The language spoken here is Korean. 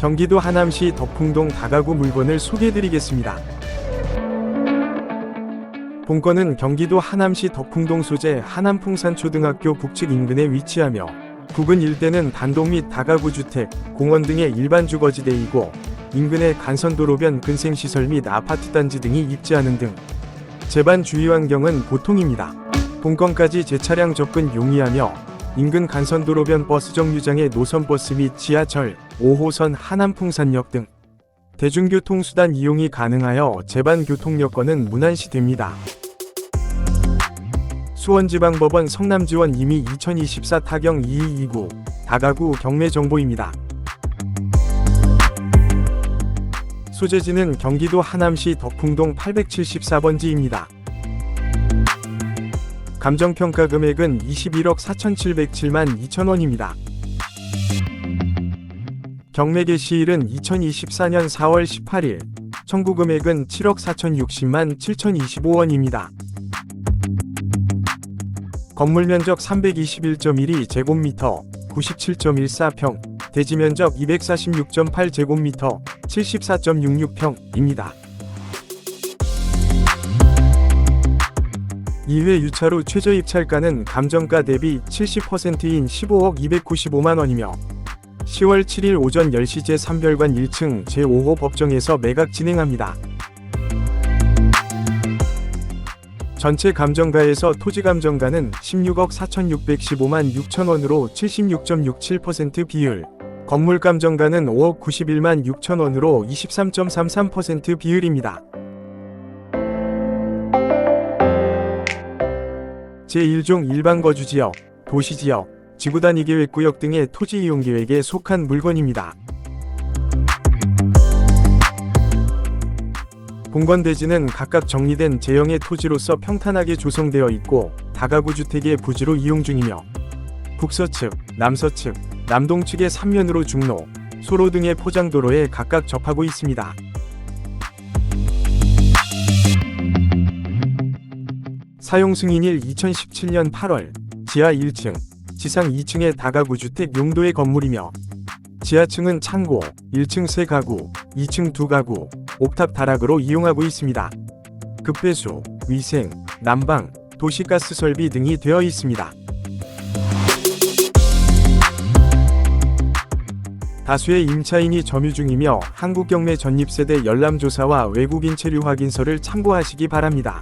경기도 하남시 덕풍동 다가구 물건을 소개해드리겠습니다. 본건은 경기도 하남시 덕풍동 소재 하남풍산초등학교 북측 인근에 위치하며 부근 일대는 단독 및 다가구 주택, 공원 등의 일반 주거지대이고 인근의 간선도로변 근생시설 및 아파트 단지 등이 입지하는 등 제반 주위 환경은 보통입니다. 본건까지 재차량 접근 용이하며 인근 간선도로변 버스 정류장의 노선버스 및 지하철, 5호선 하남풍산역 등 대중교통수단 이용이 가능하여 제반 교통 여건은 무난시됩니다. 수원지방법원 성남지원 이미 2024 타경 2229 다가구 경매 정보입니다. 소재지는 경기도 하남시 덕풍동 874번지입니다. 감정평가 금액은 21억 4,707만 2천원입니다. 경매 개시일은 2024년 4월 18일, 청구 금액은 7억 4,060만 7,025원입니다. 건물 면적 321.12 제곱미터, 97.14평, 대지 면적 246.8 제곱미터, 74.66평입니다. 2회 유차로 최저 입찰가는 감정가 대비 70%인 15억 295만 원이며 10월 7일 오전 10시 제3별관 1층 제5호 법정에서 매각 진행합니다. 전체 감정가에서 토지 감정가는 16억 4,615만 6천 원으로 76.67% 비율, 건물 감정가는 5억 91만 6천 원으로 23.33% 비율입니다. 제1종 일반 거주지역, 도시지역, 지구단위 계획구역 등의 토지 이용 계획에 속한 물건입니다. 본건 대지는 각각 정리된 제형의 토지로서 평탄하게 조성되어 있고 다가구 주택의 부지로 이용 중이며 북서측, 남서측, 남동측의 3면으로 중로, 소로 등의 포장도로에 각각 접하고 있습니다. 사용 승인일 2017년 8월 지하 1층, 지상 2층의 다가구 주택 용도의 건물이며 지하층은 창고, 1층 3가구, 2층 2가구, 옥탑 다락으로 이용하고 있습니다. 급배수, 위생, 난방, 도시가스 설비 등이 되어 있습니다. 다수의 임차인이 점유 중이며 한국경매 전입세대 열람조사와 외국인 체류 확인서를 참고하시기 바랍니다.